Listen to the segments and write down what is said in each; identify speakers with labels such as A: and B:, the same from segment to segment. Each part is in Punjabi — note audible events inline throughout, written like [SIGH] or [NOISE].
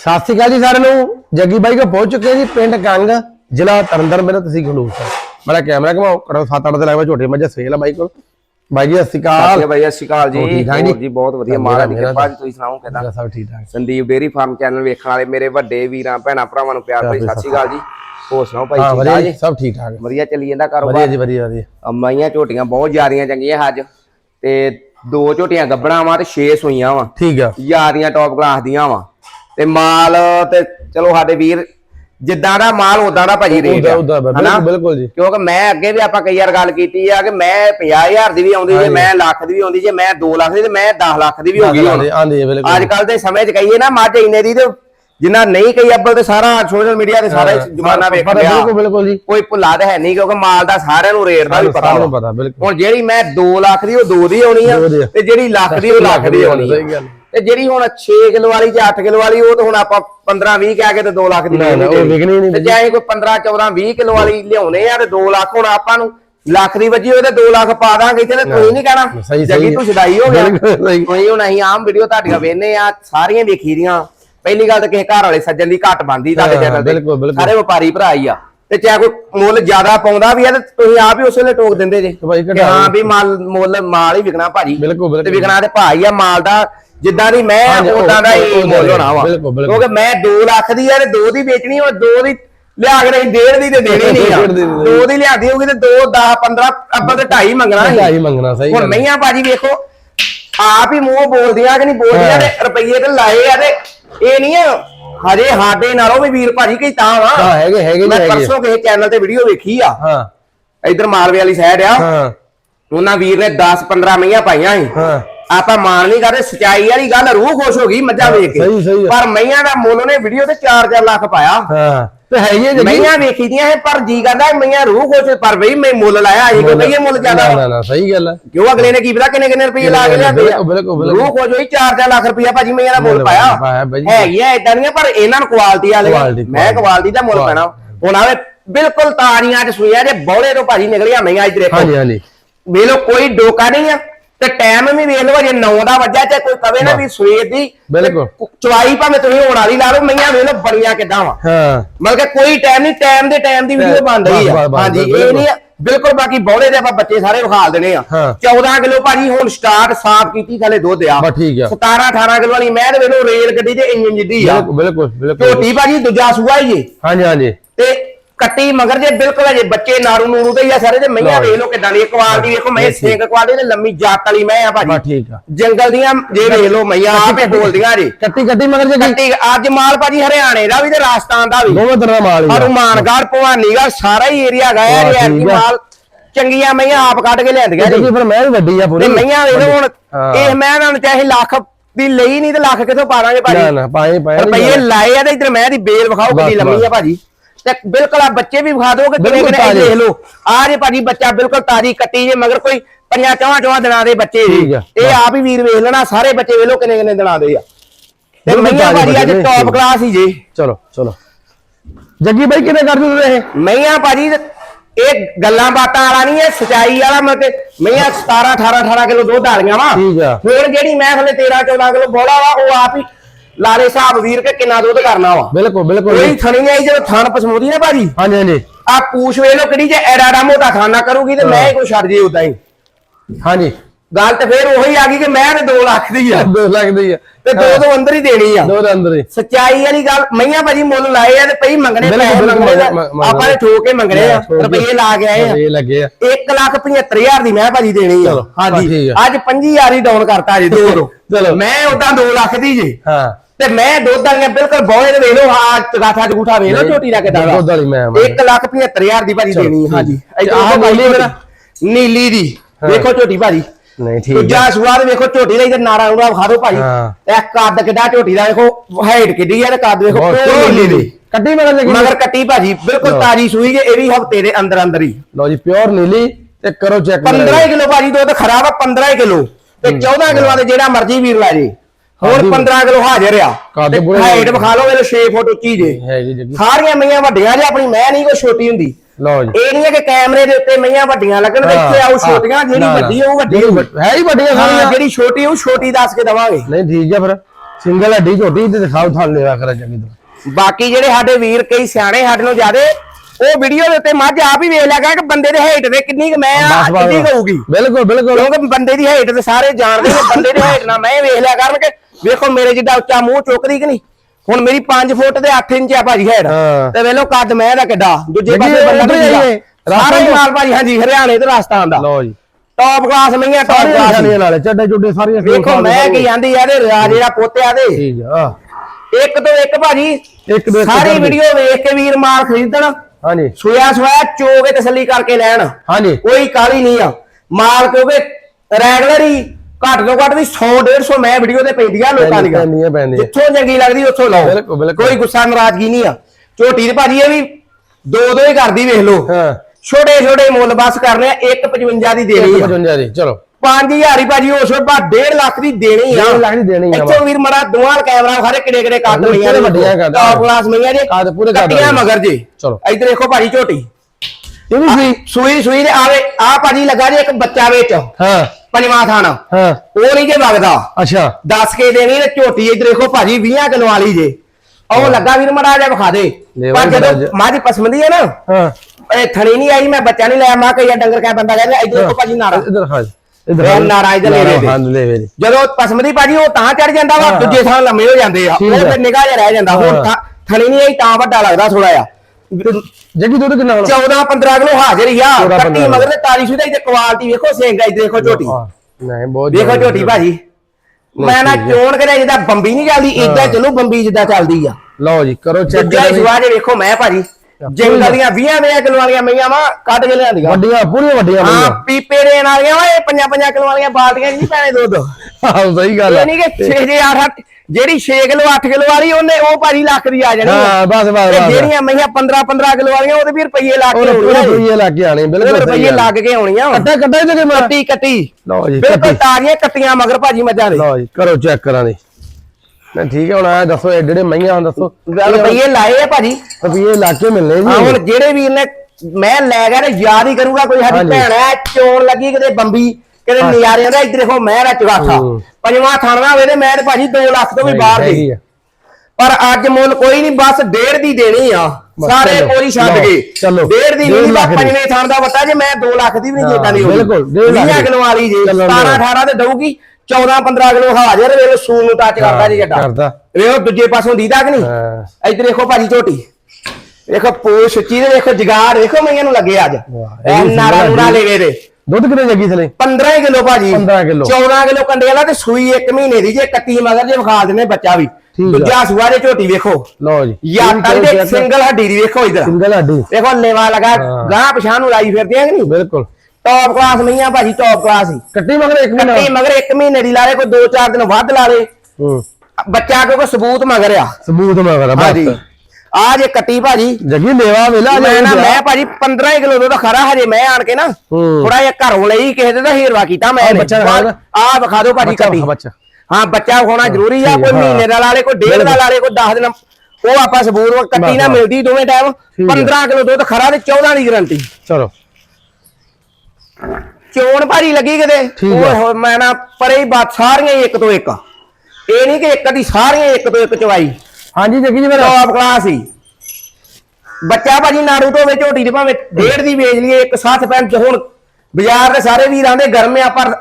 A: ਸਤਿ ਸ਼੍ਰੀ ਅਕਾਲ ਜੀ ਸਾਰਿਆਂ ਨੂੰ। ਜੱਗੀ ਬਾਈ ਕੋ ਪਹੁੰਚ ਚੁੱਕੇ ਜੀ ਪਿੰਡ ਕੰਗ ਜ਼ਿਲ੍ਹਾ ਤਰਨਤਾਰਨ ਮੇਰਾ ਤੁਸੀਂ ਖੰਡੂਰ ਸਾਹਿਬ। ਮੇਰਾ ਕੈਮਰਾ ਘਮਾਓ ਕਰੋ 7-8 ਦੇ ਲਾਈਵ ਝੋਟੇ ਮੱਝਾਂ ਸੇਲ ਆ ਬਾਈ ਕੋਲ। ਬਾਈ ਜੀ ਸਤਿ ਸ਼੍ਰੀ ਅਕਾਲ।
B: ਭਾਈ ਸਤਿ ਸ਼੍ਰੀ ਅਕਾਲ ਜੀ।
A: ਠੀਕ ਠਾਕ ਜੀ?
B: ਬਹੁਤ ਵਧੀਆ
A: ਮੇਰਾ-
B: ਦੀ ਕਿਰਪਾ ਜੀ ਤੁਸੀਂ ਸੁਣਾਓ ਕਿਦਾਂ?
A: ਸਭ ਠੀਕ ਠਾਕ।
B: ਸੰਦੀਪ ਡੇਰੀ ਫਾਰਮ ਚੈਨਲ ਵੇਖਣ ਵਾਲੇ ਮੇਰੇ ਵੱਡੇ ਵੀਰਾਂ ਭੈਣਾਂ ਭਰਾਵਾਂ ਨੂੰ ਪਿਆਰ ਭਰੀ ਸਤਿ ਸ਼੍ਰੀ ਅਕਾਲ ਜੀ। ਹੋਰ ਸੁਣਾਓ ਭਾਈ ਠੀਕ
A: ਵਧੀਆ
B: ਠਾਕ
A: ਜੀ ਸਭ ਠੀਕ ਠਾਕ।
B: ਵਧੀਆ ਚੱਲੀ ਜਾਂਦਾ
A: ਵਧੀਆ
B: ਕਾਰੋਬਾਰ
A: ਜੀ ਵਧੀਆ ਵਧੀਆ।
B: ਅੰਮਾਈਆਂ ਝੋਟੀਆਂ ਬਹੁਤ ਜ਼ਿਆਦੀਆਂ ਚੰਗੀਆਂ ਅੱਜ। ਤੇ ਦੋ ਝੋਟੀਆਂ ਗੱਬਣਾ ਵਾ ਤੇ 6 ਸੂਈਆਂ ਵਾ।
A: ਠੀਕ ਆ।
B: ਯਾਰੀਆਂ ਟੌਪ ਕਲਾਸ ਦੀਆਂ ਵਾ। ਤੇ ਮਾਲ ਤੇ ਚਲੋ ਸਾਡੇ ਵੀਰ ਜਿੱਦਾਂ ਦਾ ਮਾਲ ਉਦਾਂ ਦਾ ਭਾਜੀ ਰੇਟ ਆ
A: ਉਦਾਂ? ਬਿਲਕੁਲ ਬਿਲਕੁਲ ਜੀ।
B: ਕਿਉਂਕਿ ਮੈਂ ਅੱਗੇ ਵੀ ਆਪਾਂ ਕਈ ਵਾਰ ਗੱਲ ਕੀਤੀ ਆ ਕਿ ਮੈਂ 50000 ਦੀ ਵੀ ਆਉਂਦੀ ਜੇ ਮੈਂ ਲੱਖ ਦੀ ਵੀ ਆਉਂਦੀ ਜੇ ਮੈਂ 2 ਲੱਖ ਦੀ ਤੇ ਮੈਂ 10 ਲੱਖ ਦੀ ਵੀ ਹੋ ਗਈ ਅੱਜ ਕੱਲ ਦੇ ਸਮੇਂ 'ਚ ਕਹੀਏ ਨਾ ਮੱਝ ਇੰਨੇ ਦੀ ਤੇ ਜਿੰਨਾ ਨਹੀਂ ਕਈ ਅੱਬਲ ਤੇ ਸਾਰਾ ਸੋਸ਼ਲ ਮੀਡੀਆ ਤੇ ਸਾਰਾ ਜ਼ਮਾਨਾ ਵੇਖ ਲਿਆ।
A: ਬਿਲਕੁਲ ਬਿਲਕੁਲ ਜੀ।
B: ਕੋਈ ਭੁੱਲਾ ਤਾਂ ਹੈ ਨਹੀਂ ਕਿਉਂਕਿ ਮਾਲ ਦਾ ਸਾਰਿਆਂ ਨੂੰ ਰੇਟ ਦਾ ਵੀ ਪਤਾ ਹੁਣ ਜਿਹੜੀ ਮੈਂ 2 ਲੱਖ ਦੀ ਉਹ 2 ਦੀ ਆਉਣੀ ਆ। ਤੇ ਜਿਹੜੀ ਲੱਖ ਦੀ ਉਹ ਲੱਖ ਦੀ ਆਉਣੀ
A: ਸਹੀ
B: ਆ
A: ਗੱਲ।
B: ਤੇ ਜਿਹੜੀ ਹੁਣ 6 ਕਿਲੋ ਵਾਲੀ ਜਾਂ 8 ਕਿਲੋ ਵਾਲੀ ਉਹ ਤਾਂ ਹੁਣ ਆਪਾਂ 15 20 ਕਹਿ ਕੇ ਤੇ 2 ਲੱਖ ਦੀ
A: ਨਾ, ਨਾ,
B: ਨਹੀਂ
A: ਉਹ। ਵਿਕਣੀ ਨਹੀਂ
B: ਤੇ ਚਾਹੇ ਕੋਈ 15 14 20 ਕਿਲੋ ਵਾਲੀ ਲਿਆਉਣੇ ਆ ਤੇ 2 ਲੱਖ ਹੁਣ ਆਪਾਂ ਨੂੰ ਲੱਖ ਦੀ ਵੱਜੀ ਹੋਏ ਤੇ 2 ਲੱਖ ਪਾ ਦਾਂਗੇ ਇੱਥੇ ਤੇ ਤੁਸੀਂ ਨਹੀਂ ਕਹਿਣਾ ਜੱਗੀ ਤੂੰ ਛਡਾਈ ਹੋ ਗਿਆ। ਕੋਈ ਹੁਣ ਅਸੀਂ ਆਮ ਵੀਡੀਓ ਤੁਹਾਡੀਆਂ ਵੇਖਨੇ ਆ ਸਾਰੀਆਂ ਵੇਖੀ ਦੀਆਂ ਪਹਿਲੀ ਗੱਲ ਤਾਂ ਕਿਸੇ ਘਰ ਵਾਲੇ ਸੱਜਣ ਦੀ ਘੱਟ ਬੰਦੀ ਤੁਹਾਡੇ ਚੈਨਲ ਤੇ। ਸਾਰੇ ਵਪਾਰੀ ਭਰਾ ਹੀ ਆ ਤੇ ਚਾਹੇ ਕੋਈ ਮੁੱਲ ਜ਼ਿਆਦਾ ਪਾਉਂਦਾ ਵੀ ਆ ਤੇ ਤੁਸੀਂ ਆਪ ਹੀ ਉਸ ਵੇਲੇ ਟੋਕ ਦਿੰਦੇ ਜੇ ਹਾਂ ਵੀ ਮਾਲ ਮੁੱਲ ਮਾਲ ਹੀ ਵਿਕਣਾ ਭਾਜੀ। ਤੇ ਵਿਕਣਾ ਤੇ ਭਾਈ ਆ ਮਾਲ ਦਾ ਜਿੱਦਾਂ ਦੀ ਮੈਂ
A: ਹਾਂਜੀ, ਉਹ-
B: ਉਦਾਂ ਦਾ ਹੀ
A: ਉਹ-
B: ਮੁੱਲ ਹੋਣਾ ਵਾ।
A: ਬਿਲਕੁਲ, ਬਿਲਕੁਲ।
B: ਕਿਉਂਕਿ ਮੈਂ 2 ਲੱਖ ਦੀ ਆ ਤੇ 2 ਦੀ ਵੇਚਣੀ ਆ 2 ਦੀ ਲਿਆ ਕੇ ਨਹੀਂ ਡੇਢ ਦੀ ਤੇ ਦੇਣੀ ਨਹੀਂ ਆ।
A: ਡੇਢ ਦੀ ਨਹੀਂ।
B: 2 ਦੀ ਲਿਆਦੀ ਹੋਊਗੀ ਤੇ 2 10 15 ਅੱਬਲ ਤੇ 2.5 ਮੰਗਣਾ ਸੀ।
A: ਢਾਈ ਮੰਗਣਾ ਸਹੀ
B: ਹੁਣ
A: ਗੱਲ
B: ਮਈਆਂ ਭਾਜੀ ਵੇਖੋ ਆਪ ਹੀ ਮੂੰਹ ਬੋਲਦੀਆਂ ਕਿ ਨਹੀਂ ਬੋਲਦੀਆਂ ਤੇ ਰੁਪਈਏ ਤੇ ਲਾਏ ਆ ਤੇ ਇਹ ਨਹੀਂ ਆ ਹਜੇ ਸਾਡੇ ਨਾਲੋਂ ਵੀ ਵੀਰ ਭਾਜੀ ਕਈ ਤਾਂ ਵਾ।
A: ਹਾਂ ਹੈਗੇ ਹੈਗੇ ਜੀ
B: ਮੈਂ
A: ਹੈਗੇ।
B: ਪਰਸੋਂ ਕਿਸੇ ਚੈਨਲ ਤੇ ਵੀਡੀਓ ਵੇਖੀ ਆ।
A: ਹਾਂ।
B: ਇਧਰ ਮਾਲਵੇ ਵਾਲੀ ਸਾਈਡ ਆ।
A: ਹਾਂ।
B: ਉਹਨਾਂ ਵੀਰ ਨੇ 10 15 ਮਈਆਂ ਪਾਈਆਂ ਸੀ।
A: ਹਾਂ।
B: ਆਪਾਂ ਮਾਣ ਨਹੀਂ ਕਰਦੇ ਸਚਾਈ ਵਾਲੀ ਗੱਲ ਰੂਹ ਖੁਸ਼ ਹੋ ਗਈ ਮੱਝਾਂ ਵੇਖ ਕੇ।
A: ਸਹੀ- ਸਹੀ ਆ।
B: ਪਰ ਮਈਆਂ ਦਾ ਮੁੱਲ ਨੇ ਵੀਡੀਓ ਤੇ 4-4 ਲੱਖ ਪਾਇਆ।
A: ਹਾਂ ਤੇ ਹੈ
B: ਮਈਆਂ ਇਹ ਪਰ ਜੀ ਕਰਦਾ ਮਈਆਂ ਰੂਹ ਖੁਸ਼ ਪਰ ਬਈ ਮੈਂ ਮੁੱਲ ਲਾਇਆ ਸੀ ਕਿਉਂਕਿ ਇਹ ਮੁੱਲ ਜ਼ਿਆਦਾ?
A: ਨਾ
B: ਵਾ।
A: ਨਾ ਨਾ ਸਹੀ ਗੱਲ ਹੈ
B: ਕਿਉਂ ਅਗਲੇ ਨੇ ਕੀ ਪਤਾ ਕਿੰਨੇ ਕਿੰਨੇ ਰੁਪਏ ਲਾ ਕੇ ਲਿਆਂਦੇ ਆ?
A: ਬਿਲਕੁਲ, ਬਿਲਕੁਲ, ਬਿਲਕੁਲ।
B: ਰੂਹ ਖੁਸ਼ ਹੋਈ 4-4 ਲੱਖ ਰੁਪਇਆ ਭਾਜੀ ਮਈਆਂ ਦਾ ਮੁੱਲ
A: ਮੁੱਲ
B: ਪਾਇਆ।
A: ਪਾਇਆ ਬਾਈ ਜੀ।
B: ਹੈਗੀਆਂ ਇਦਾਂ ਦੀਆਂ ਪਰ ਇਹਨਾਂ ਨੂੰ ਕੁਆਲਿਟੀ ਵਾਲੇ।
A: Quality,
B: ਮੈਂ
A: quality,
B: ਕੁਆਲਿਟੀ ਦਾ ਮੁੱਲ ਪੈਣਾ। ਹੁਣ ਆਵੇ ਬਿਲਕੁਲ ਤਾਰੀਆਂ ਚ ਸੁਈਆਂ ਜੇ ਬੌਲੇ ਤੋਂ ਭਾਜੀ ਨਿਕਲੀਆਂ ਮਈਆਂ ਅੱਜ ਦੇਖੋ
A: ਹਾਂਜੀ ਹਾਂਜੀ।
B: ਵੇਖ ਲਓ ਕੋਈ ਡੋਕਾ ਨਹੀਂ ਆ। ਤੇ ਟਾਈਮ ਵੀ ਵੇਖ ਲਓ ਜੇ 9 ਦਾ ਵੱਜਾ ਤੇ ਕੋਈ ਕਵੇ ਨਾ ਵੀ ਸਵੇਰ ਦੀ
A: ਬਿਲਕੁਲ।
B: ਚਵਾਈ ਭਾਵੇਂ ਤੁਸੀਂ ਹੋਣ ਵਾਲੀ ਲਾ ਲਓ ਮਈਆਂ ਵੇਖ ਲਓ ਬੜੀਆਂ ਕਿਦਾਂ ਵਾ।
A: ਹਾਂ।
B: ਮਤਲਬ ਕਿ ਕੋਈ ਟਾਈਮ ਨਹੀਂ ਟਾਈਮ ਦੇ ਟਾਈਮ ਦੀ ਵੀਡੀਓ ਬਣ ਰਹੀ ਆ। ਹਾਂਜੀ ਇਹ। ਨਹੀਂ ਬਿਲਕੁਲ ਬਾਕੀ ਬੌਲੇ ਦੇ ਆਪਾਂ ਬੱਚੇ ਸਾਰੇ ਵਿਖਾਲ ਦੇਣੇ ਆ।
A: ਹਾਂ।
B: 14 ਕਿਲੋ ਭਾਜੀ ਹੁਣ ਸਟਾਰਟ ਸਾਫ਼ ਕੀਤੀ ਥਲੇ ਦੁੱਧ ਆ।
A: ਬਸ ਠੀਕ ਆ।
B: 17 18 ਕਿਲੋ ਵਾਲੀ ਮੈਂ ਵੇਖੋ ਰੇਲ ਗੱਡੀ ਦੇ ਇੰਜਨ ਜਿੱਡੀ ਆ।
A: ਬਿਲਕੁਲ ਬਿਲਕੁਲ
B: ਝੋਟੀ ਭਾਜੀ ਦੂਜਾ ਸੂਆ ਹੀ ਜੀ
A: ਹਾਂਜੀ ਹਾਂਜੀ।
B: ਤੇ ਕੱਟੀ ਮਗਰ ਜੇ ਬਿਲਕੁਲ ਅਜੇ ਬੱਚੇ ਨਾਰੂ ਨੂਰੂ ਤੇ ਹੀ ਆ ਸਾਰੇ ਤੇ ਮਈਆਂ। ਵੇਖ ਲਓ ਕਿਦਾਂ ਦੀ ਕੁਆਲਿਟੀ ਵੇਖੋ ਮੈਂ। ਸਿੰਘ ਕੁਆਲਿਟੀ ਤੇ ਲੰਮੀ ਜਾਤ ਵਾਲੀ ਮੈਂ ਆ ਭਾਜੀ
A: ਠੀਕ ਆ
B: ਜੰਗਲ ਦੀਆਂ ਜੇ ਵੇਖ ਲਓ ਮਈਆਂ ਆਪੇ ਬੋਲਦੀਆਂ ਜੀ
A: ਕੱਟੀ ਕੱਟੀ ਮਗਰ ਜੇ
B: ਕੱਟੀ ਅੱਜ ਮਾਲ ਭਾਜੀ ਹਰਿਆਣੇ ਦਾ ਵੀ ਤੇ ਰਾਜਸਥਾਨ ਦਾ ਵੀ
A: ਦੋਵੇਂ ਤਰ੍ਹਾਂ ਦਾ ਮਾਲ ਹੀ ਆ।
B: ਹਨੂਮਾਨਗੜ੍ਹ ਭਵਾਨੀਗੜ੍ਹ ਸਾਰਾ ਹੀ ਏਰੀਆ ਗਿਆ ਜੀ ਐਤਕੀ। ਮਾਲ ਚੰਗੀਆਂ ਮਈਆਂ ਆਪ ਕੱਢ ਕੇ ਲਿਆਂਦੀਆਂ ਜੀ
A: ਫਿਰ ਮੈਂ ਵੀ ਵੱਡੀ ਆ ਪੂਰੀ
B: ਤੇ ਮਈਆਂ ਵੇਖ ਲਓ ਹੁਣ। ਇਹ ਮੈਂ ਨਾਲ ਚਾਹੇ ਲੱਖ ਦੀ ਲਈ ਨਹੀਂ ਤੇ ਲੱਖ ਕਿੱਥੋਂ ਪਾ ਦਾਂਗੇ
A: ਨਾ
B: ਭਾਜੀ
A: ਨਾ ਪਾਏ ਪਾਏ
B: ਰੁਪਈਏ ਲਾਏ ਆ ਤੇ ਇਧਰ ਮੈਂ ਦੀ ਬੇਲ ਵਿਖਾਓ ਕਿੰਨੀ ਲੰਮੀ। ਆ ਭਾਜੀ ਤੇ ਬਿਲਕੁਲ ਆ ਬੱਚੇ ਵੀ ਵਿਖਾ
A: ਬਿਲਕੁਲ
B: ਇਹ
A: ਤਾਜ਼ੇ।
B: ਦੇਖ ਲਓ ਆ ਜੇ ਭਾਜੀ ਬੱਚਾ ਬਿਲਕੁਲ ਤਾਜੀ ਕੱਟੀ ਜੇ ਮਗਰ ਕੋਈ ਪੰਜਾਂ ਚੌਹਾਂ ਚੌਹਾਂ ਦਿਨਾਂ ਦੇ ਬੱਚੇ ਜੀ
A: ਆ।
B: ਇਹ ਆਪ ਹੀ ਵੀਰ ਵੇਖ ਲੈਣਾ ਸਾਰੇ ਬੱਚੇ ਵੇਖ ਲਓ ਕਿੰਨੇ ਕਿੰਨੇ ਦਿਨਾਂ ਦੇ ਆ ਤੇ
A: ਬਿਲਕੁਲ
B: ਮਈਆਂ
A: ਤਾਜ਼ੇ
B: ਭਾਜੀ ਅੱਜ
A: ਬੱਚੇ ਨੇ।
B: ਟੌਪ ਕਲਾਸ ਹੀ ਜੀ
A: ਚਲੋ ਚਲੋ ਜੱਗੀ ਬਾਈ ਕਿਵੇਂ ਕਰਦੇ ਤੁਸੀਂ ਇਹ
B: ਮਈਆਂ ਭਾਜੀ ਇਹ ਗੱਲਾਂ ਬਾਤਾਂ ਵਾਲਾ ਨਹੀਂ ਇਹ ਸਚਾਈ ਵਾਲਾ ਮਤਲਬ ਕਿ ਮਈਆਂ 17 18 18 ਕਿਲੋ ਦੁੱਧ ਵਾਲੀਆਂ ਵਾ
A: ਠੀਕ ਆ।
B: ਹੁਣ ਜਿਹੜੀ ਮੈਂ ਥਲੇ 13 14 ਕਿਲੋ ਬੋਲਾ ਵਾ ਉਹ ਆਪ ਹੀ ਲਾਲੇ ਸਾਹਿਬ ਵੀਰ ਕੇ ਕਿੰਨਾ ਦੁੱਧ ਕਰਨਾ ਵਾ?
A: ਬਿਲਕੁਲ ਬਿਲਕੁਲ।
B: ਕੋਈ ਥਣੀ ਆਈ ਜਦੋਂ ਥਣ ਪਸਮੋਦੀ ਨਾ ਭਾਜੀ?
A: ਹਾਂਜੀ ਹਾਂਜੀ।
B: ਆ ਪੂਛ ਵੇਖ ਲੋ ਕਿਹੜੀ ਜੇ ਐਡਾ ਐਡਾ ਮੋਟਾ ਖਾਨਾ ਕਰੂਗੀ ਤੇ ਮੈਂ ਹੀ। ਕੋਈ ਛੱਡ ਜੇ ਉਦਾਂ ਹੀ।
A: ਹਾਂਜੀ।
B: ਗੱਲ ਤੇ ਫੇਰ ਉਹੀ ਆ ਗਈ ਕਿ ਮੈਂ ਤੇ 2 ਲੱਖ ਦੀ ਆ।
A: ਦੋ ਲੱਗਦੀ ਆ।
B: ਤੇ ਦੋ ਤੋਂ ਅੰਦਰ ਹੀ ਦੇਣੀ ਆ
A: ਦੋ ਦੇ ਅੰਦਰ ਹੀ
B: ਸੱਚਾਈ ਵਾਲੀ ਗੱਲ ਮਈਆਂ ਭਾਜੀ ਮੁੱਲ ਲਾਏ ਆ ਤੇ ਪਈ ਮੰਗਣੇ ਪੈਸੇ ਮੰਗਣੇ ਆਪਾਂ ਨੇ ਠੋਕ ਕੇ ਮੰਗਣੇ ਆ। ਰੁਪਏ ਲਾ ਕੇ ਆਏ ਆ
A: ਇਹ ਲੱਗੇ ਆ
B: 1 ਲੱਖ 75000 ਦੀ ਮੈਂ ਭਾਜੀ ਦੇਣੀ ਆ ਹਾਂਜੀ। ਅੱਜ 25000 ਹੀ ਡਾਊਨ ਕਰਤਾ ਜੀ ਦੋ ਤੋਂ [LAUGHS]
A: ਚਲੋ।
B: ਮੈਂ ਉਦਾਂ 2 ਲੱਖ ਦੀ ਜੀ
A: ਹਾਂ
B: ਤੇ ਮੈਂ ਦੁੱਧ ਵਾਲੀਆਂ ਬਿਲਕੁਲ ਬੋਲੇ ਦੇ ਵੇਖ ਲਓ ਆ ਚਗਾਠਾ ਚਗੂਠਾ ਵੇਖ ਲਓ ਝੋਟੀ ਦਾ ਕਿਦਾਂ
A: ਦੁੱਧ ਵਾਲੀ ਮੈਂ ਆਵਾਂ।
B: 1 ਲੱਖ 75000 ਦੀ ਭਾਜੀ ਦੇਣੀ। ਹਾਂਜੀ
A: ਆਹ ਨੀਲੀ ਮੇਰਾ?
B: ਨੀਲੀ ਦੀ। ਵੇਖੋ ਝੋਟੀ ਭਾਜੀ
A: ਨਹੀਂ ਠੀਕ
B: ਦੂਜਾ ਸੂਆ ਦੇ ਵੇਖੋ ਝੋਟੀ ਦਾ ਇਧਰ ਨਾਰਾ ਨੂਰਾ ਵਿਖਾ ਦਿਓ ਭਾਜੀ
A: ਹਾਂ।
B: ਇਹ ਕੱਦ ਕਿੱਡਾ ਝੋਟੀ ਦਾ ਵੇਖੋ ਹਾਈਟ ਕਿੱਡੀ ਹੈ ਤੇ ਕੱਦ ਵੇਖੋ
A: ਬਹੁਤ
B: ਪਿਓਰ ਨੀਲੀ। ਦੀ
A: ਕੱਟੀ ਮਗਰ ਜੱਗੀ
B: ਮਗਰ ਕੱਟੀ ਭਾਜੀ ਬਿਲਕੁਲ। ਤਾਜੀ ਸੂਈ ਜੇ ਇਹ ਵੀ ਹਫ਼ਤੇ ਦੇ ਅੰਦਰ ਅੰਦਰ ਹੀ।
A: ਲਓ ਜੀ ਪਿਓਰ ਨੀਲੀ ਤੇ ਕਰੋ ਚੈੱਕ
B: 15 ਕਿਲੋ ਭਾਜੀ ਦੁੱਧ ਖਰਾਬ ਆ 15 ਕਿਲੋ। ਤੇ 14 ਕਿਲੋਆਂ ਦੇ ਜਿਹੜਾ ਮਰਜ਼ੀ ਵੀਰ ਲੈ ਜੇ। ਹੋਰ
A: ਹਾਂਜੀ।
B: 15 ਕਿਲੋ ਹਾਜ਼ਰ ਆ।
A: ਕੱਦ
B: ਤੇ ਹਾਈਟ ਵਿਖਾ ਲਓ ਵੇਲੇ 6 ਫੁੱਟ ਉੱਚੀ ਜੇ।
A: ਹੈਗੀ ਜੱਗੀ
B: ਸਾਰੀਆਂ ਮਈਆਂ ਵੱਡੀਆਂ ਜੇ ਆਪਣੀ ਮੈਂ ਨਹੀਂ ਕੋਈ ਛੋਟੀ ਹੁੰਦੀ।
A: ਲਓ ਜੀ।
B: ਇਹ ਨਹੀਂ ਹੈ ਕਿ ਕੈਮਰੇ ਦੇ ਉੱਤੇ ਮਈਆਂ ਵੱਡੀਆਂ ਲੱਗਣ ਤੇ ਇੱਥੇ ਆਉ ਛੋਟੀਆਂ ਜਿਹੜੀ। ਵੱਡੀ ਉਹ ਵੱਡੀ
A: ਹੈ ਹੀ ਵੱਡੀਆਂ
B: ਹਾਂ
A: ਸਾਰੀਆਂ।
B: ਜਿਹੜੀ ਛੋਟੀ ਉਹ ਛੋਟੀ ਦੱਸ ਕੇ ਦਵਾਂਗੇ।
A: ਨਹੀਂ ਠੀਕ ਆ ਫਿਰ। ਸਿੰਗਲ ਹੱਡੀ ਝੋਟੀ ਤੇ ਦਿਖਾਓ ਥਾਲ ਲੈਵਾ ਕਰਾ ਚੰਗੀ ਤਰ੍ਹਾਂ।
B: ਬਾਕੀ ਜਿਹੜੇ ਸਾਡੇ ਵੀਰ ਕਈ ਸਿਆਣੇ ਸਾਡੇ ਨੂੰ ਜਿਆਦੇ ਉਹ ਵੀਡੀਓ ਦੇ ਉੱਤੇ ਮੱਝ ਆਪ ਹੀ ਵੇਖ ਲਿਆ ਕਰ ਕਿ ਬੰਦੇ ਦੇ ਹਾਈਟ ਦੇ ਕਿੰਨੀ ਮੈਂ ਕਿੰਨੀ ਹੋਊਗੀ।
A: ਬਿਲਕੁਲ ਬਿਲਕੁਲ।
B: ਕਿਉਂਕਿ ਬੰਦੇ ਦੀ ਹਾਈਟ ਤੇ ਸਾਰੇ ਜਾਣਦੇ ਨੇ ਬੰਦੇ ਦੀ ਹਾਈਟ ਨਾਲ ਮੈਂ ਵੇਖ ਲਿਆ ਕਰਨ ਕਿ ਵੇਖੋ ਮੇਰੇ ਜਿੱਡਾ ਉੱਚਾ ਮੂੰਹ ਚੁੱਕਦੀ ਕਿ ਨਹੀਂ। ਹੁਣ ਮੇਰੀ 5 ਫੁੱਟ ਤੇ 8 ਇੰਚ ਆ ਭਾਜੀ ਹਾਈਟ
A: ਹਾਂ।
B: ਤੇ ਵੇਲੋ ਕੱਦ ਮੈਂ ਦਾ ਕਿੱਡਾ। ਦੂਜੇ ਪਾਸੇ ਬੰਦਾ
A: ਹੀ
B: ਨਹੀਂ। ਸਾਰੇ
A: ਰਾਜਸਥਾਨ
B: ਮਾਲ ਭਾਜੀ ਹਾਂਜੀ ਹਰਿਆਣੇ ਤੇ ਰਾਜਸਥਾਨ ਦਾ।
A: ਲਓ ਜੀ।
B: ਟੌਪ ਕਲਾਸ ਮਈਆਂ ਟੌਪ ਕਲਾਸ
A: ਨਿਸ਼ਾਨੀਆਂ ਨਾਲੇ ਚੱਡੇ ਚੁੱਡੇ ਸਾਰੀਆਂ
B: ਵੇਖੋ ਮੈਂ ਕੀ ਜਾਂਦੀ ਆ ਤੇ ਰਾਜੇ ਦਾ ਪੋਤਿਆ ਦੇ।
A: ਠੀਕ ਆ।
B: ਇੱਕ ਤੋਂ ਇੱਕ ਭਾਜੀ
A: ਇੱਕ ਦੋ ਇੱਕ
B: ਸਾਰੀ। ਵੀਡੀਓ ਵੇਖ ਕੇ ਵੀਰ ਮਾਲ ਖਰੀਦਣ।
A: ਹਾਂਜੀ।
B: ਸੁਇਆ ਸੁਇਆ ਚੋ ਕੇ ਤਸੱਲੀ ਕਰਕੇ ਲੈਣ।
A: ਹਾਂਜੀ।
B: ਕੋਈ ਕਾਲੀ ਨਹੀਂ ਆ। ਮਾਲ ਕਿਉਂਕਿ ਰੈਗੂਲਰ ਹੀ ਘੱਟ ਤੋਂ ਘੱਟ ਵੀ 100 150 ਮੈਂ ਵੀਡੀਓ ਤੇ ਪੈਂਦੀਆਂ ਲੋਕਾਂ ਦੀਆਂ।
A: ਪੈਂਦੀਆਂ ਪੈਂਦੀਆਂ
B: ਜਿੱਥੋਂ ਚੰਗੀ ਲੱਗਦੀ ਉੱਥੋਂ ਲਾਓ। ਕੋਈ ਗੁੱਸਾ ਨਾਰਾਜ਼ਗੀ ਨਹੀਂ ਆ। ਝੋਟੀ ਦੇ ਭਾਜੀ ਇਹ ਵੀ ਦੋ ਦੋ ਹੀ ਕਰਦੀ ਵੇਖ ਲਓ।
A: ਹਾਂ।
B: ਛੋਟੇ ਛੋਟੇ ਮੁੱਲ ਬਸ ਕਰਨੇ ਆ 155 ਦੀ ਦੇਣੀ ਆ।
A: 55 ਦੀ ਚਲੋ।
B: 5000 ਹੀ ਭਾਜੀ ਉਸ ਵੇਲੇ ਬਾਅਦ 1.5 ਲੱਖ ਦੀ ਦੇਣੀ ਆ।
A: ਡੇਢ ਲੱਖ ਦੀ ਦੇਣੀ ਆ
B: ਇੱਥੋਂ ਵੀਰ ਮੜਾ ਦੋਵਾਂ ਕੈਮਰਾ ਖਾਰੇ ਕਿੜੇ ਕਿੜੇ ਕੱਟ
A: ਪੂਰੇ
B: ਮਈਆਂ
A: ਵੱਡੀਆਂ ਆ।
B: ਟੌਪ ਕਲਾਸ ਮਈਆਂ ਜੇ
A: ਕੱਦ ਪੂਰੇ ਕੱਦ
B: ਕੱਟੀਆਂ
A: ਆ।
B: ਮਗਰ ਜੇ।
A: ਚਲੋ।
B: ਇੱਧਰ ਦੇਖੋ ਭਾਜੀ ਝੋਟੀ।
A: ਇਹ ਵੀ
B: ਸੂਈ। ਸੂਈ ਦੇ ਆਵੇ ਆ ਭਾਜੀ ਲੱਗਾ ਜੇ ਇੱਕ ਬੱਚਾ ਵਿੱਚ।
A: ਹਾਂ।
B: ਪੰਜਵਾਂ ਥਾਣਾ
A: ਹਾਂ।
B: ਉਹ ਨਹੀਂ ਜੇ ਵਗਦਾ।
A: ਅੱਛਾ।
B: ਦੱਸ ਕੇ ਦੇਣੀ ਤੇ ਝੋਟੀ ਇੱਧਰ ਦੇਖੋ ਭਾਜੀ 20 ਕਿਲੋ ਵਾਲੀ ਜੇ। ਉਹ ਲੱਗਾ ਵੀਰ ਮੜਾ ਜਾ ਵਿਖਾ ਦੇ। ਪਰ ਜਦੋਂ
A: ਮੜਾ ਜਾ।
B: ਮਾਂ ਦੀ ਪਸੰਦੀ ਹੈ ਨਾ
A: ਹਾਂ।
B: ਇਹ ਥਣੀ ਨਹੀਂ ਆਈ ਮੈਂ ਬੱਚਾ ਨਹੀਂ ਲਿਆ ਮਾਂ ਕਈਆ ਡੰਗਰ ਕਾ ਬੰਦਾ ਕਹਿੰਦਾ ਇੱਧਰ ਦੇਖੋ ਭਾਜੀ ਨਾਰਾ।
A: ਇਧਰ ਖਾ ਇਧਰ
B: ਇਹ ਨਾਰਾ ਇੱਧਰ ਲੈ ਲੈ ਦੇ।
A: ਹਾਂ ਲੈ ਵੇ
B: ਜਦੋਂ ਪਸਮਦੀ ਭਾਜੀ ਉਹ ਤਾਂ ਚੜ ਜਾਂਦਾ ਵਾ
A: ਹਾਂ,
B: ਦੂਜੇ ਥਾਂ ਲੰਮੇ ਹੋ ਜਾਂਦੇ ਆ। ਉਹ
A: ਹੈ।
B: ਫਿਰ ਨਿਗਾਹ ਜਿਹਾ ਰਹਿ ਜਾਂਦਾ। ਹੁਣ
A: ਹਾਂ।
B: ਥਣੀ ਨਹੀਂ ਆਈ ਤਾਂ ਵੱਡਾ ਲੱਗਦਾ ਥੋੜਾ ਜਿਹਾ।
A: ਜੱਗੀ ਦੁੱਧ ਕਿੰਨਾ ਹੋਣਾ
B: 14 15 ਕਿਲੋ ਹਾਜ਼ਰ ਹੀ ਆ।
A: 14
B: ਕੱਟੀ ਮਗਰ ਤੇ ਤਾਰੀ ਸੁਦਾ ਤੇ ਕੁਆਲਿਟੀ ਵੇਖੋ ਸਿੰਘ ਇੱਧਰ ਦੇਖੋ ਝੋਟੀ।
A: ਨਹੀਂ ਬਹੁਤ
B: ਦੇਖੋ ਝੋਟੀ ਭਾਜੀ। ਮੈਂ ਨਾ। ਚੋਣ ਕਰਿਆ ਜਿੱਦਾਂ ਬੰਬੀ ਨਹੀਂ ਚੱਲਦੀ ਇਦਾਂ ਚੱਲੂ ਬੰਬੀ ਜਿੱਦਾਂ ਚੱਲਦੀ ਆ।
A: ਲਓ ਜੀ ਕਰੋ ਚੈੱਕ
B: ਦੂਜਾ ਹੀ ਸੁਆ ਜੇ ਵੇਖੋ ਮੈਂ ਭਾਜੀ। ਜੰਗਲ ਦੀਆਂ 20 20 ਕਿਲੋ ਵਾਲੀਆਂ ਮਈਆਂ ਵਾ ਕੱਢ ਕੇ ਲਿਆਂਦੀਆਂ।
A: ਵੱਡੀਆਂ ਪੂਰੀਆਂ ਵੱਡੀਆਂ
B: ਹਾਂ ਪੀਪੇ ਦੇਣ ਵਾਲੀਆਂ ਵਾ ਇਹ ਪੰਜਾਂ ਪੰਜਾਂ ਕਿਲੋ ਵਾਲੀਆਂ ਬਾਲਟੀਆਂ ਨਹੀਂ ਪੈਣੇ ਦੁੱਧ
A: ਹਾਂ ਸਹੀ ਗੱਲ ਆ।
B: ਨਹੀਂ ਕਿ 6 ਜੇ 8 ਜਿਹੜੀ 6 ਕਿਲੋ 8 ਕਿਲੋ ਵਾਲੀ ਉਹਨੇ ਉਹ ਭਾਜੀ ਲੱਖ ਦੀ ਆ ਜਾਣੀ।
A: ਹਾਂ ਬਸ ਬਸ
B: ਤੇ ਜਿਹੜੀਆਂ ਮਈਆਂ 15 15 ਕਿਲੋ ਵਾਲੀਆਂ ਉਹਦੇ ਵੀ ਰੁਪਈਏ ਲੱਗ ਕੇ ਆਉਣੀਆਂ।
A: ਪੂਰੇ ਲੱਗ ਕੇ ਆਣੇ ਬਿਲਕੁਲ
B: ਰੁਪਈਏ ਲੱਗ ਕੇ ਆਉਣੀਆਂ।
A: ਕੱਟਾ ਕੱਟਾ ਇਹਦੇ ਮੈਂ?
B: ਕੱਟੀ ਕੱਟੀ।
A: ਲਓ ਜੀ
B: ਬਿਲਕੁਲ
A: ਕੱਟੀ
B: ਤਾਜ਼ੀਆਂ ਕੱਟੀਆਂ ਮਗਰ ਭਾਜੀ ਮੱਝਾਂ ਦੇ
A: ਲਓ ਜੀ ਕਰੋ ਚੈੱਕ ਕਰਾਂ ਦੀ ਮੈਂ ਠੀਕ ਹੈ ਹੁਣ ਆ ਦੱਸੋ ਇਹ ਜਿਹੜੇ ਮਈਆਂ ਦੱਸੋ
B: ਰੁਪਈਏ ਲਾਏ ਆ ਭਾਜੀ
A: ਰੁਪਏ ਲਾ ਕੇ ਮਿਲਨੇ ਜੀ
B: ਹੁਣ ਜਿਹੜੇ ਵੀਰ ਨੇ ਮੈਂ ਲੈ ਗਿਆ ਤੇ ਯਾਦ ਹੀ ਕਰੂਗਾ ਕੋਈ ਸਾਡੀ। ਭੈਣ ਹੈ ਚੋਣ ਲੱਗੀ ਕਿਤੇ ਬੰਬੀ ਕਿਤੇ ਨਜ਼ਾਰਿਆਂ ਦਾ ਇੱਧਰ ਦੇਖੋ ਮੈਂ ਦਾ ਚਗਾਠਾ। ਪੰਜਵਾਂ ਥਾਣਾ ਹੋਵੇ ਤੇ ਮੈਂ ਤੇ ਭਾਜੀ 2 ਲੱਖ ਤੋਂ ਵੀ ਬਾਹਰ ਦੀ। ਪਰ ਅੱਜ ਮੁੱਲ ਕੋਈ ਨਹੀਂ ਬਸ ਡੇਢ ਦੀ ਦੇਣੀ ਆ ਸਾਰੇ ਕੋਈ ਛੱਡ ਗਏ ਡੇਢ ਦੀ ਨਹੀਂ ਬਸ। ਪੰਜਵੇਂ ਥਾਣ ਦਾ ਵਟਾ ਜੇ ਮੈਂ 2 ਲੱਖ ਦੀ ਵੀ ਨਹੀਂ ਜੇਤਾ ਨਹੀਂ ਹੋਣੀ
A: ਬਿਲਕੁਲ, ਡੇਢ ਲੱਖ
B: 20
A: ਦੀ।
B: ਕਿਲੋ ਵਾਲੀ ਜੀ
A: ਚੱਲਣ
B: 17
A: ਦਿਓ।
B: 18 ਤੇ ਦਊਗੀ 14 15 ਕਿਲੋ ਹਾਜ਼ਰ ਵੇਲੇ ਸੂਨ ਨੂੰ ਟੱਚ ਕਰਦਾ ਜੀ ਜੱਟਾ
A: ਕਰਦਾ।
B: ਵੇਖੋ ਦੂਜੇ ਪਾਸੋਂ ਦੀਦਾ ਕਿ ਨਹੀਂ? ਇੱਧਰ ਦੇਖੋ ਭਾਜੀ ਝੋਟੀ। ਦੇਖੋ ਪੂਛ ਸੁੱਚੀ ਦੇ ਦੇਖੋ ਜਗਾੜ ਦੇਖੋ ਮਈਆਂ ਨੂੰ ਲੱਗੇ ਅੱਜ। ਐ ਨਾਰਾ
A: ਆ।
B: ਲੈਵੇ ਦੇ
A: ਦੁੱਧ ਕਿੰਨੇ ਜੱਗੀ ਥਲੇ?
B: 15 ਕਿਲੋ ਭਾਜੀ।
A: 15 ਕਿੱਲੋ।
B: 14 ਕਿਲੋ ਕੰਡੇ ਵਾਲਾ ਤੇ ਸੂਈ 1 ਮਹੀਨੇ ਦੀ ਜੇ ਕੱਟੀ ਮਗਰ ਜੇ ਵਿਖਾ ਦਿੰਦੇ ਬੱਚਾ ਵੀ।
A: ਆ।
B: ਦੂਜਾ ਸੂਆ ਦੇ ਝੋਟੀ ਵੇਖੋ।
A: ਲਓ ਜੀ।
B: ਯਾਤਾਂ ਦੇ ਸਿੰਗਲ ਹੱਡੀ ਦੀ ਵੇਖੋ ਇਧਰ।
A: ਸਿੰਗਲ ਹੱਡੀ।
B: ਦੇਖੋ ਲੇਵਾ ਲਗਾ। ਗਾਂ ਪਛਾਣ ਨੂੰ ਲਾਈ ਫਿਰਦੀਆਂ ਕਿ ਨਹੀਂ?
A: ਬਿਲਕੁਲ।
B: ਟੌਪ ਕਲਾਸ ਮਈਆਂ ਭਾਜੀ ਟੌਪ ਕਲਾਸ ਹੀ।
A: ਕੱਟੀ ਮਗਰ ਇੱਕ ਮਹੀਨਾ?
B: ਕੱਟੀ ਮਗਰ 1 ਮਹੀਨੇ ਦੀ ਲਾ ਲੇ ਕੋਈ 2-4 ਦਿਨ ਵੱਧ ਲਾ ਲੇ।
A: ਹੂੰ।
B: ਬੱਚਾ ਕਿਉਂਕਿ ਸਬੂਤ ਮਗਰ ਆ।
A: ਸਬੂਤ ਮਗਰ ਆ
B: ਹਾਂਜੀ। ਆ ਜੇ ਕੱਟੀ ਭਾਜੀ।
A: ਜੱਗੀ ਲੈਵਾ ਵੇਲਾ
B: ਮੈਂ ਨਾ ਮੈਂ ਭਾਜੀ 15 ਕਿਲੋ ਦੁੱਧ ਖਰਾ ਹਜੇ ਮੈਂ ਆਣ ਕੇ ਨਾ। ਥੋੜਾ ਜਿਹਾ ਘਰੋਂ ਲਈ ਕਿਸੇ ਦੇ ਤਾਂ ਹੀਰਵਾ ਕੀਤਾ ਮੈਂ। ਆ ਵਿਖਾ ਦਿਓ ਭਾਜੀ ਕੱਟੀ। ਹਾਂ ਬੱਚਾ ਹੋਣਾ ਜ਼ਰੂਰੀ ਆ ਕੋਈ ਮਹੀਨੇ ਦਾ ਲਾ ਲੇ ਕੋਈ ਡੇਢ ਦਾ। ਲਾ ਲੇ ਕੋਈ 10 ਦਿਨ। ਉਹ ਆਪਾਂ ਸਬੂਤ ਕੱਟੀ ਨਾ। ਮਿਲਦੀ ਦੋਵੇਂ ਟਾਈਮ
A: ਠੀਕ ਹੈ।
B: 15 ਕਿਲੋ ਦੁੱਧ ਖਰਾ ਤੇ 14 ਦੀ ਗਾਰੰਟੀ
A: ਚਲੋ।
B: ਚੋਣ ਭਾਰੀ ਲੱਗੀ ਕਿਤੇ?
A: ਠੀਕ
B: ਓਏ
A: ਹੈ।
B: ਹੋਏ ਮੈਂ ਨਾ ਪਰੇ ਹੀ ਬਾਤ ਸਾਰੀਆਂ ਇੱਕ ਤੋਂ ਇੱਕ। ਇਹ ਨਹੀਂ ਕਿ ਇੱਕ ਦੀ ਸਾਰੀਆਂ ਇੱਕ ਤੋਂ ਇੱਕ ਚਵਾਈ।
A: ਹਾਂਜੀ ਜੱਗੀ ਜੀ ਮੇਰਾ
B: ਟੌਪ ਕਲਾਸ ਹੀ। ਬੱਚਾ ਭਾਜੀ ਨਾਰੂ ਤੋਂ ਵਿੱਚ ਝੋਟੀ ਦੇ ਭਾਵੇਂ ਡੇਢ ਦੀ ਵੇਚ ਲਈਏ ਇੱਕ 60 ਪੈਂਟ ਹੁਣ ਬਾਜ਼ਾਰ ਦੇ ਸਾਰੇ ਵੀਰ ਆਂਦੇ ਗਰਮੇ ਆ ਪਰ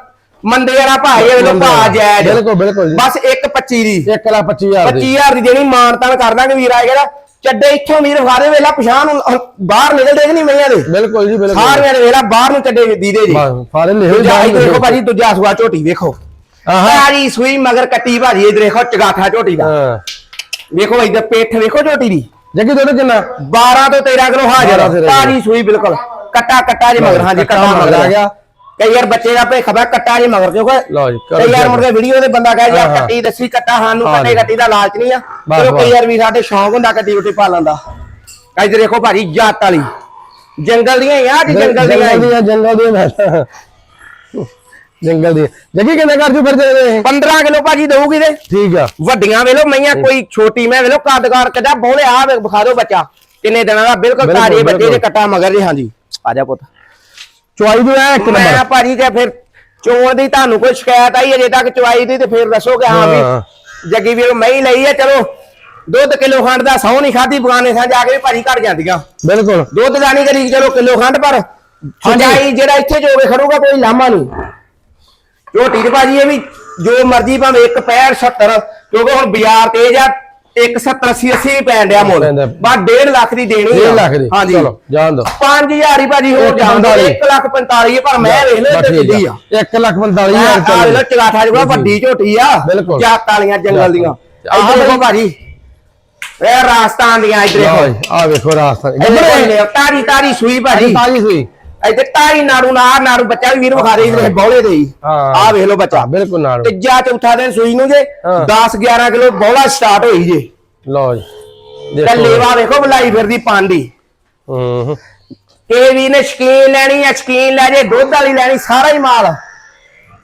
B: ਮੰਦੇ ਵਾਲਾ ਭਾਅ ਇਹ ਵੇਲੋ ਭਾਅ ਜਾਇਜ਼
A: ਬਿਲਕੁਲ ਬਿਲਕੁਲ
B: ਬਸ 1.25 ਦੀ।
A: 1 ਲੱਖ 25000 ਦੀ।
B: 25000 ਦੀ ਦੇਣੀ ਮਾਨਤਾਨ ਕਰ ਦਾਂਗੇ ਵੀਰ ਆ ਜਿਹੜਾ। ਚੱਡੇ ਇੱਥੋਂ ਵੀਰ ਫਾਦੇ ਵੇਲਾ ਪਛਾਣ ਬਾਹਰ ਨਿਕਲਦੇ ਕਿ ਨਹੀਂ ਮਈਆਂ ਦੇ?
A: ਬਿਲਕੁਲ ਜੀ ਬਿਲਕੁਲ
B: ਸਾਰਿਆਂ ਦੇ ਵੇਲਾ ਬਾਹਰ ਨੂੰ ਚੱਡੇ ਦੀਦੇ ਜੀ।
A: ਸਾਰੇ ਲਿਖੋ
B: ਦੂਜਾ ਇੱਧਰ ਦੇਖੋ ਭਾਜੀ ਦੂਜਾ ਸੂਆ ਝੋਟੀ ਵੇਖੋ।
A: ਆਹਾਂ।
B: ਭਾਜੀ ਸੂਈ ਮਗਰ ਕੱਟੀ ਭਾਜੀ ਇਧਰ ਦੇਖੋ ਚਗਾਠਾ ਝੋਟੀ ਦਾ। ਵੇਖੋ ਇਧਰ ਪੇਠ ਵੇਖੋ ਝੋਟੀ ਦੀ।
A: ਜੱਗੀ ਦੁੱਧ ਕਿੰਨਾ?
B: 12 ਤੋਂ 13 ਕਿਲੋ ਹਾਜ਼ਰ
A: 12 ਤੋਂ 13
B: ਤਾਜੀ ਸੂਈ ਬਿਲਕੁਲ ਕੱਟਾ ਕੱਟਾ ਜੀ ਮਗਰ ਹਾਂਜੀ
A: ਕੱਟਾ ਮਗਰ। ਆ ਗਿਆ।
B: ਕਈ ਯਾਰ ਬੱਚੇ ਦਾ ਭੇ ਖਬਰ ਕੱਟਾ ਜੀ ਮਗਰ ਕਿਉਂਕਿ
A: ਲਓ ਜੀ, ਕਰੋ
B: ਕਈ ਯਾਰ
A: check।
B: ਮੁੜ ਕੇ ਵੀਡੀਓ ਦੇ ਬੰਦਾ ਕਹੇ ਯਾਰ
A: ਹਾਂ, ਹਾਂ।
B: ਕੱਟੀ ਦੱਸੀ ਕੱਟਾ ਸਾਨੂੰ
A: ਹਾਂ
B: ਕੱਟੇ
A: ਜੀ।
B: ਕੱਟੀ ਦਾ ਲਾਲਚ ਨਹੀਂ ਆ।
A: ਬਸ,
B: ਚਲੋ ਕਈ
A: ਬਸ।
B: ਯਾਰ ਵੀ ਸਾਡੇ ਸ਼ੌਂਕ ਹੁੰਦਾ ਕੱਟੀ ਕੁੱਟੀ ਪਾਲਣ ਦਾ। ਇੱਧਰ ਦੇਖੋ ਭਾਜੀ ਜੱਟ ਵਾਲੀ। ਜੰਗਲ ਦੀਆਂ ਯਾਰ ਜੀ ਜੰਗਲ ਦੀਆਂ
A: ਦੀਆਂ ਜੰਗਲ ਦੀਆਂ ਮੈਂ ਜੰਗਲ ਦੀ ਜੱਗੀ ਕਿੰਨੇ ਕਰ ਜੂ ਫਿਰ ਦੇ
B: 15 ਕਿਲੋ ਭਾਜੀ ਦਊਗੀ ਤੇ।
A: ਠੀਕ ਆ।
B: ਵੱਡੀਆਂ ਵੇਲੋ ਮਈਆਂ ਕੋਈ ਛੋਟੀ ਮੈਂ ਵੇਲੋ ਕੱਦਕਾਰ ਕਦਾ ਬੋਲੇ ਆ ਵਿਖਾ ਦਿਓ ਬੱਚਾ। ਕਿੰਨੇ ਦਿਨਾਂ ਦਾ ਬਿਲਕੁਲ
A: ਬਿਲਕੁਲ,
B: ਤਾਜ਼ੇ ਬੱਚੇ
A: ਬਿਲਕੁਲ।
B: ਦੇ ਕੱਟਾ ਮਗਰ ਜੀ ਹਾਂਜੀ। ਆ ਜਾ ਪੁੱਤ।
A: ਚੁਆਈ ਦੀ ਹੈ ਇੱਕ
B: ਮੈਂ
A: ਨੰਬਰ
B: ਭਾਜੀ ਤੇ ਫਿਰ ਚੋਣ ਦੀ ਤੁਹਾਨੂੰ ਕੋਈ ਸ਼ਿਕਾਇਤ ਆਈ ਅਜੇ ਤੱਕ ਚਵਾਈ ਦੀ ਤੇ ਫਿਰ ਦੱਸੋ ਕਿ ਹਾਂ ਵੀ
A: ਹਾਂ।
B: ਜੱਗੀ ਵੀਰ ਮੈਂ ਹੀ ਲਈ ਆ ਚਲੋ। ਦੁੱਧ ਕਿਲੋ ਖੰਡ ਦਾ ਸੌ ਨਹੀਂ ਖਾਦੀ ਬਗਾਨੇ ਸਾਂ ਜਾ ਕੇ ਵੀ ਭਾਜੀ ਘਟ ਜਾਂਦੀਆਂ।
A: ਬਿਲਕੁਲ।
B: ਦੁੱਧ ਦਾ ਨਹੀਂ ਕਰੀ ਚਲੋ ਕਿਲੋ ਖੰਡ ਪਰ ਸਜਾਈ ਜਿਹੜਾ ਇੱਥੇ ਜੋ ਕੇ ਖੜੂਗਾ ਕੋਈ ਲਾਮਾ ਨਹੀਂ। ਝੋਟੀ ਦੇ ਭਾਜੀ ਇਹ ਵੀ ਜੋ ਮਰਜ਼ੀ ਭਾਵੇਂ 1 65 70 ਕਿਉਂਕਿ ਹੁਣ ਬਾਜ਼ਾਰ ਤੇਜ ਆ 1 70 80 80 ਵੀ ਪੈਣ ਡਿਆ ਮੁੱਲ।
A: ਪੈਂਦਾ।
B: ਬਸ 1.5 ਲੱਖ ਦੀ ਦੇਣੀ
A: 1 ਲੱਖ ਦੀ।
B: ਹਾਂਜੀ।
A: ਚਲੋ ਜਾਣ ਦੋ
B: 5000 ਹੀ ਭਾਜੀ ਹੋਰ
A: ਇੱਕ
B: ਜਾਂਦਾ
A: ਪੰਤਾਲੀ।
B: 1 ਲੱਖ 45 ਹੈ, ਪਰ ਮੈਂ ਵੇਖ ਇੱਧਰ ਕਿੱਡੀ ਆ।
A: 1 ਲੱਖ 45
B: ਆ
A: ਹਜ਼ਾਰ
B: ਵੇਖ ਲਓ
A: ਚੱਲ
B: ਚਗਾਠਾ ਜੁਗਾ ਵੱਡੀ ਝੋਟੀ ਆ।
A: ਬਿਲਕੁਲ।
B: ਜਾਤ ਵਾਲੀਆਂ ਜੰਗਲ ਦੀਆਂ।
A: ਆਹ ਬਈ।
B: ਭਾਜੀ। ਇਹ ਰਾਜਸਥਾਨ ਦੀਆਂ ਇੱਧਰ ਦੇਖੋ।
A: ਆਹ ਵੇਖੋ ਰਾਸਤਾ
B: ਇੱਧਰ ਤਾਰੀ ਤਾਰੀ ਸੂਈ ਭਾਜੀ।
A: ਤਾਜੀ ਸੂਈ।
B: ਇੱਧਰ ਤਾਰੀ ਨਾੜੂ ਨਾਰ ਨਾੜੂ ਬੱਚਾ ਵੀ ਵੀਰ ਦੇ ਇਧਰ ਬੌਲੇ ਦੇ ਹੀ।
A: ਹਾਂ।
B: ਆਹ ਵੇਖ ਲਓ ਬੱਚਾ।
A: ਬਿਲਕੁਲ ਨਾਲ
B: ਤੀਜਾ ਚੌਥਾ ਦਿਨ ਸੂਈ ਨੂੰ ਜੇ
A: ਹਾਂ।
B: 10 11 ਕਿਲੋ ਬੌਲਾ ਸਟਾਰਟ ਹੋਈ ਜੇ।
A: ਲਓ ਜੀ
B: ਤੇ
A: ਦੇਖੋ
B: ਲੇਵਾ ਵੇਖੋ ਬਲਾਈ ਫਿਰਦੀ ਪਾਂਡੀ।
A: ਹੂੰ। ਹੂੰ।
B: ਇਹ ਵੀ ਨੇ ਸ਼ਕੀਨ ਲੈਣੀ ਹੈ ਸ਼ਕੀਨ ਲੈ ਜੇ ਦੁੱਧ ਵਾਲੀ ਲੈਣੀ ਸਾਰਾ ਹੀ ਮਾਲ।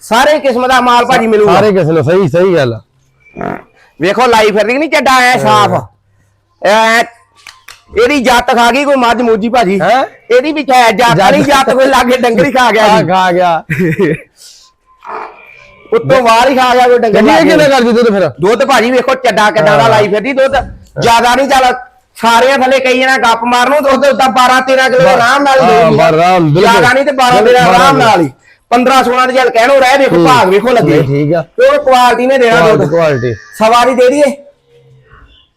B: ਸਾਰੇ ਕਿਸਮ ਦਾ ਮਾਲ ਭਾਜੀ ਮਿਲੂਗਾ।
A: ਸਾਰੇ ਕਿਸੇ ਨੂੰ ਸਹੀ ਸਹੀ ਗੱਲ ਆ।
B: ਵੇਖੋ ਲਾਈ ਫਿਰਦੀ ਨਹੀਂ ਚੱਡਾ ਐ ਸਾਫ਼। ਐ ਇਹਦੀ ਜੱਤ ਖਾ ਗਈ ਕੋਈ ਮੱਝ ਮੂਜੀ ਭਾਜੀ।
A: ਹੈਂ?
B: ਇਹਦੀ ਵੀ ਖੈ ਜੱਤ ਨਹੀਂ ਜੱਤ ਕੋਈ ਲਾਗੇ ਡੰਗਰੀ ਖਾ ਗਿਆ ਜੀ।
A: ਖਾ ਗਿਆ।
B: ਉੱਤੋਂ ਵਾਰ ਹੀ ਖਾ ਗਿਆ ਕੋਈ ਡੰਗਰ
A: ਕਿੰਨੀ। ਕਿੰਨੇ ਕਰ ਦਿੱਤੇ ਫਿਰ?
B: ਦੁੱਧ ਭਾਜੀ ਵੇਖੋ ਚੱਡਾ ਕਿੱਦਾਂ ਦਾ। ਲਾਈ ਫਿਰਦੀ ਦੁੱਧ। ਜ਼ਿਆਦਾ ਨਹੀਂ ਚੱਲ ਸਾਰਿਆਂ ਥੱਲੇ ਕਈ ਜਣਾ ਗੱਪ ਮਾਰਨ ਦੁੱਧ ਉਦਾਂ 12 13 ਕਿਲੋ ਆਰਾਮ ਨਾਲ
A: ਬਿਲਕੁਲ।
B: ਜ਼ਿਆਦਾ ਨਹੀਂ ਤੇ 12 13 ਆਰਾਮ ਨਾਲ ਹੀ। 15 16 ਦੇ ਚੱਲ ਕਹਿਣੋ ਰਹਿ ਵੇਖੋ ਭਾਗ ਵੇਖੋ ਲੱਗੇ।
A: ਠੀਕ ਆ।
B: ਉਹ ਕੁਆਲਿਟੀ ਨੇ ਦੇਣਾ ਦੁੱਧ।
A: ਕੁਆਲਿਟੀ
B: ਸਵਾਰੀ ਦੇ ਦਈਏ।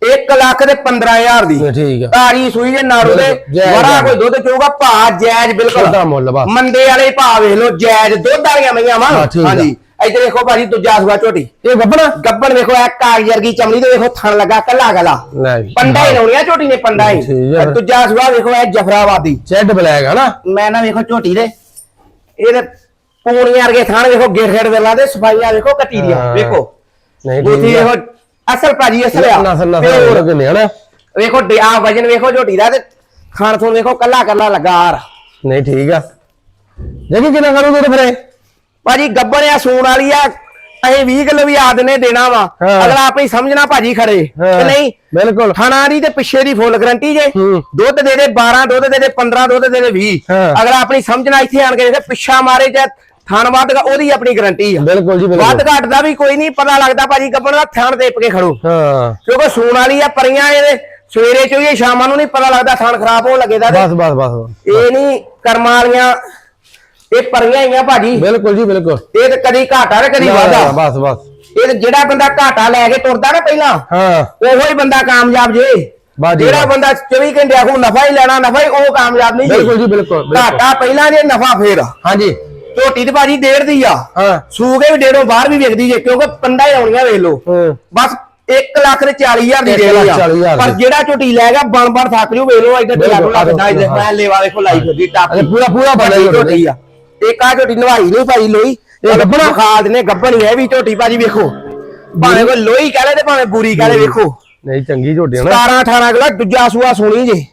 B: 1 ਲੱਖ ਤੇ 15000 ਦੀ।
A: ਠੀਕ ਆ।
B: ਤਾਰੀ ਸੂਈ ਦੇ ਨਾੜੂ ਦੇ
A: ਜਾਇਜ਼
B: ਬੜਾ
A: ਆ।
B: ਕੋਈ ਦੁੱਧ ਚੋਗਾ ਭਾ ਜਾਇਜ਼ ਬਿਲਕੁਲ।
A: ਛੋਟਾ ਮੁੱਲ ਬਸ
B: ਮੰਦੇ ਵਾਲੇ ਭਾ ਵੇਖ ਲਓ ਜਾਇਜ਼ ਦੁੱਧ ਵਾਲੀਆਂ ਮਈਆਂ ਵਾ।
A: ਹਾਂ, ਠੀਕ ਆ।
B: ਹਾਂਜੀ। ਇੱਧਰ ਦੇਖੋ ਭਾਜੀ ਦੂਜਾ ਸੂਆ ਝੋਟੀ।
A: ਇਹ ਗੱਬਣਾ?
B: ਗੱਬਣ ਵੇਖੋ ਐ ਕਾਗਜ਼ ਵਰਗੀ ਚਮੜੀ ਤੇ ਵੇਖੋ ਥਣ ਲੱਗਾ ਕੱਲਾ ਗਲਾ
A: ਲੈ ਜੀ।
B: ਪੰਡਾ ਹੀ ਲਾਉਣੀਆਂ ਝੋਟੀ ਨੇ ਪੰਡਾ ਹੀ।
A: ਠੀਕ ਆ।
B: ਤੇ ਦੂਜਾ ਸੂਆ ਵੇਖੋ ਐ ਜਫਰਾਬਾਦੀ
A: ਚੈੱਡ ਬਲੈਕ ਹੈ ਨਾ।
B: ਮੈਂ ਨਾ ਵੇਖੋ ਝੋਟੀ ਦੇ ਇਹਦੇ ਪੂਣੀਆਂ ਵਰਗੇ ਥਣ ਵੇਖੋ ਗੇੜ ਗੇੜ ਵੇਲਾ ਦੇ ਸਫਾਈਆਂ ਵੇਖੋ ਕੱਟੀ ਦੀਆਂ
A: ਹਾਂ।
B: ਵੇਖੋ।
A: ਨਹੀਂ ਠੀਕ ਆ।
B: ਵੇਖੋ ਅਸਲ ਭਾਜੀ ਅਸਲ ਆ।
A: ਨਸਲ ਨਸਲ
B: ਹੋਰ।
A: ਕਿੰਨੇ ਹਨਾ
B: ਵੇਖੋ ਆਹ ਵਜਨ ਵੇਖੋ ਝੋਟੀ ਦਾ ਤੇ ਖਾਣ ਤੋਂ ਵੇਖੋ ਕੱਲਾ ਕੱਲਾ ਲੱਗਾ ਆਰ
A: ਨਹੀਂ ਠੀਕ ਆ। ਜਗੀ ਕਿੰਨਾ ਕਰੋਗੇ ਤੇ ਫਿਰ? ਇਹ?
B: ਭਾਜੀ ਗੱਬਰ ਆ ਸੂਣ ਵਾਲੀ ਆ। ਅਸੀਂ 20 ਕਿਲੋ ਵੀ ਆਦ ਨੇ ਦੇਣਾ ਵਾ।
A: ਹਾਂ।
B: ਅਗਲਾ ਆਪੇ ਹੀ ਸਮਝਣਾ ਭਾਜੀ ਖੜੇ।
A: ਹਾਂ।
B: ਕਿ ਨਹੀਂ
A: ਬਿਲਕੁਲ।
B: ਖਾਣਾ ਦੀ ਤੇ ਪਿੱਛੇ ਦੀ ਫੁੱਲ ਗਰੰਟੀ ਜੇ।
A: ਹੂੰ।
B: ਦੁੱਧ ਦੇ ਦੇ 12 ਦੁੱਧ ਦੇ ਦੇ 15 ਦੁੱਧ ਦੇ ਦੇ 20
A: ਹਾਂ।
B: ਅਗਲਾ ਆਪਣੀ ਸਮਝਣਾ ਇੱਥੇ ਆਣ ਕੇ ਦੇਖੇ ਪਿੱਛਾ ਮਾਰੇ ਜਾਂ ਥਣ ਵੱਧ ਉਹਦੀ ਆਪਣੀ ਗਰੰਟੀ ਆ।
A: ਬਿਲਕੁਲ ਜੀ
B: ਵੱਧ ਘੱਟ ਦਾ ਵੀ ਕੋਈ ਨਹੀਂ ਪਤਾ ਲੱਗਦਾ ਭਾਜੀ ਗੱਬਰ ਦਾ ਥਣ ਦੇਪ ਕੇ ਖੜੋ।
A: ਹਾਂ।
B: ਕਿਉਂਕਿ ਸੂਣ ਵਾਲੀ ਆ ਪਰੀਆਂ ਇਹਦੇ ਸਵੇਰੇ ਚੋਈਏ ਸ਼ਾਮਾਂ ਨੂੰ ਨਹੀਂ ਪਤਾ ਲੱਗਦਾ ਥਣ ਖਰਾਬ ਹੋਣ ਲੱਗੇਦਾ
A: ਬਸ ਬਸ ਬਸ
B: ਇਹ ਨਹੀਂ ਕਰਮਾਂ ਵਾਲੀਆਂ ਇਹ ਪਰੀਆਂ ਹੀ ਆ ਭਾਜੀ।
A: ਬਿਲਕੁਲ ਜੀ ਬਿਲਕੁਲ।
B: ਇਹ ਤੇ ਕਦੀ ਘਾਟਾ ਤੇ ਕਦੀ ਵਾਧਾ।
A: ਬਸ ਬਸ।
B: ਇਹ ਜਿਹੜਾ ਬੰਦਾ ਘਾਟਾ ਲੈ ਕੇ ਤੁਰਦਾ ਨਾ ਪਹਿਲਾਂ
A: ਹਾਂ।
B: ਉਹੋ ਹੀ ਬੰਦਾ ਕਾਮਯਾਬ ਜੇ।
A: ਜੀ,
B: ਜਿਹੜਾ। ਬੰਦਾ 24 ਘੰਟੇ ਆਖੂ ਨਫਾ ਹੀ ਲੈਣਾ ਨਫਾ ਹੀ ਉਹ ਕਾਮਯਾਬ ਨਹੀਂ
A: ਬਿਲਕੁਲ ਜੀ ਬਿਲਕੁਲ ਬਿਲਕੁਲ।
B: ਘਾਟਾ ਪਹਿਲਾਂ ਜੇ ਨਫਾ ਫੇਰ।
A: ਹਾਂਜੀ।
B: ਝੋਟੀ ਤੇ ਭਾਜੀ ਡੇਢ ਦੀ ਆ।
A: ਹਾਂ।
B: ਸੂ ਕੇ ਵੀ ਡੇਢੋਂ ਬਾਹਰ ਵੀ ਵਿਕਦੀ ਜੇ ਕਿਉਂਕਿ ਪੰਡਾ ਹੀ ਆਉਣੀਆਂ ਵੇਖ ਲਓ।
A: ਹਾਂ।
B: ਬਸ 1 ਲੱਖ ਤੇ 40000 ਦੀ ਦੇ
A: ਲੱਖ
B: ਆ। ਪਰ। ਜਿਹੜਾ ਝੋਟੀ ਲੈ ਗਿਆ ਬਣ ਬਣ ਥੱਕ ਜੂ ਵੇਖ ਲਓ ਇੱਧਰ ਕਿੱਦਾਂ ਇਹਦੇ
A: ਹਾਂ।
B: ਮੈਂ ਲੈਵਾ ਵੇਖੋ ਲਾਈ ਫਿਰਦੀ ਟਾਪ
A: ਪੂਰਾ ਪੂਰਾ ਬਣਾ
B: ਝੋਟੀ ਆ। ਇੱਕ ਆ ਝੋਟੀ ਨਵਾਈ ਨਹੀਂ ਭਾਈ ਲੋਈ।
A: ਇਹ ਗੱਭਣ?
B: ਖਾ ਦਿਨੇ ਗੱਬਣ ਹੀ ਵੀ ਝੋਟੀ ਭਾਜੀ ਵੇਖੋ। ਭਾਵੇਂ ਕੋਈ ਲੋਈ ਕਹਲੇ ਤੇ ਭਾਵੇਂ ਬੁਰੀ ਕਹਲੇ ਵੇਖੋ।
A: ਨਹੀਂ ਚੰਗੀ ਝੋਟੀ ਹੈ ਨਾ।
B: 17 18 ਕਿਲੋ ਦੂਜਾ ਸੂਆ ਸੋਣੀ ਜੇ।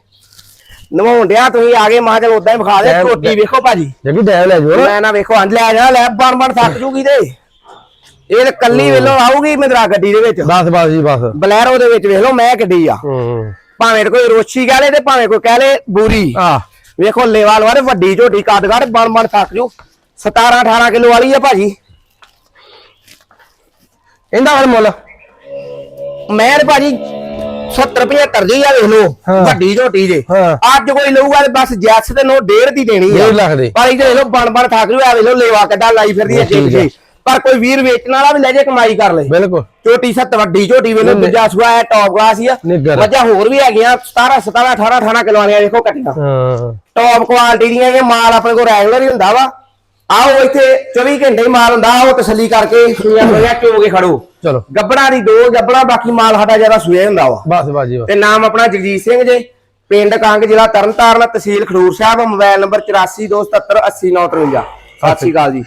B: ਨਵਾਉਣ ਡਿਆ ਤੁਸੀਂ ਆ ਗਏ ਮਾਂ ਚਲ ਉਦਾਂ ਹੀ ਵਿਖਾ ਦੇ ਝੋਟੀ ਵੇਖੋ ਭਾਜੀ।
A: ਜਗੀ ਟਾਈਮ ਲੈ ਜਾਓ
B: ਮੈਂ ਨਾ ਵੇਖੋ ਅੰਜ ਲੈ ਜਾ ਲੈ ਬਣ ਬਣ ਥੱਕ ਜੂਗੀ ਤੇ। ਇਹ ਤੇ ਕੱਲੀ ਵੇਲੋ ਆਊਗੀ ਮਦਰਾ ਗੱਡੀ ਦੇ ਵਿੱਚ।
A: ਬਸ ਬਸ ਜੀ ਬਸ।
B: ਬਲੈਰੋ ਦੇ ਵਿੱਚ ਵੇਖ ਲਓ ਮੈਂ ਗੱਡੀ ਆ।
A: ਹੂੰ
B: ਭਾਵੇਂ ਕੋਈ ਰੋਛੀ ਕਹਲੇ ਤੇ ਭਾਵੇਂ ਕੋਈ ਕਹਲੇ ਬੂਰੀ।
A: ਆ।
B: ਵੇਖੋ ਲੇਵਾਲ ਵਾਲੇ ਵੱਡੀ ਝੋਟੀ ਕੱਦਗੜ ਬਣ ਬਣ ਥੱਕ ਜੂ। 17 18 ਕਿਲੋ ਵਾਲੀ ਆ ਭਾਜੀ।
A: ਇਹਦਾ ਫਿਰ ਮੁੱਲ?
B: ਮੈਂ ਤੇ ਭਾਜੀ 70 75 ਦੀ ਆ ਵੇਖ ਲਓ। ਵੱਡੀ ਝੋਟੀ ਜੇ। ਅੱਜ ਕੋਈ ਲਊਗਾ ਤੇ ਬਸ ਜੈਸ ਤੇ ਨੋ ਡੇਢ ਦੀ ਦੇਣੀ ਆ
A: ਡੇਢ ਲੱਖ ਦੀ।
B: ਪਰ ਇਹ ਵੇਖ ਲਓ ਬਣ ਬਣ ਥੱਕ ਆ ਵੇਖ ਲਓ ਲੇਵਾ ਕਿੱਦਾਂ ਲਾਈ ਫਿਰਦੀ ਹੈ
A: ਠੀਕ।
B: ਜੀ ਪਰ ਕੋਈ ਵੀਰ ਵੇਚਣ ਵਾਲਾ ਵੀ ਲੈ ਜੇ ਕਮਾਈ ਕਰ ਲੇ
A: ਬਿਲਕੁਲ
B: ਝੋਟੀ ਸੱਤ ਵੱਡੀ ਝੋਟੀ ਵੇਲੇ ਦੂਜਾ ਸੁਆ ਹੈ ਟੌਪ ਕਲਾਸ ਹੀ ਆ। ਮੱਝਾਂ ਹੋਰ ਵੀ ਹੈਗੀਆਂ 17 17 18 18 ਕਿਲੋ ਵਾਲੀਆਂ ਵੇਖੋ ਕੱਟੀਆਂ
A: ਹਾਂ
B: ਟੌਪ ਕੁਆਲਿਟੀ ਦੀਆਂ ਇਹ ਮਾਲ ਆਪਣੇ ਕੋਲ ਰੈਗੂਲਰ ਹੀ ਹੁੰਦਾ ਵਾ ਆਓ ਇੱਥੇ 24 ਘੰਟੇ ਹੀ ਮਾਲ ਹੁੰਦਾ ਆਓ ਤਸੱਲੀ ਕਰਕੇ ਸੂਈਆਂ ਸੂਈਆਂ ਚੋ ਕੇ ਖੜੋ।
A: ਚਲੋ।
B: ਗੱਬੜਾ ਦੀ ਦੋ ਗੱਬੜਾ ਬਾਕੀ ਮਾਲ ਸਾਡਾ ਜ਼ਿਆਦਾ ਸੂਏ ਹੁੰਦਾ ਵਾ।
A: ਬਸ ਬਸ ਜੀ ਬਸ।
B: ਤੇ ਨਾਮ ਆਪਣਾ ਜਗਜੀਤ ਸਿੰਘ ਜੇ ਪਿੰਡ ਕੰਗ ਜ਼ਿਲ੍ਹਾ ਤਰਨਤਾਰਨ ਤਹਿਸੀਲ ਖਡੂਰ ਸਾਹਿਬ ਮੋਬਾਈਲ ਨੰਬਰ 8427780953 ਸਤਿ ਸ਼੍ਰੀ ਅਕਾਲ ਜੀ।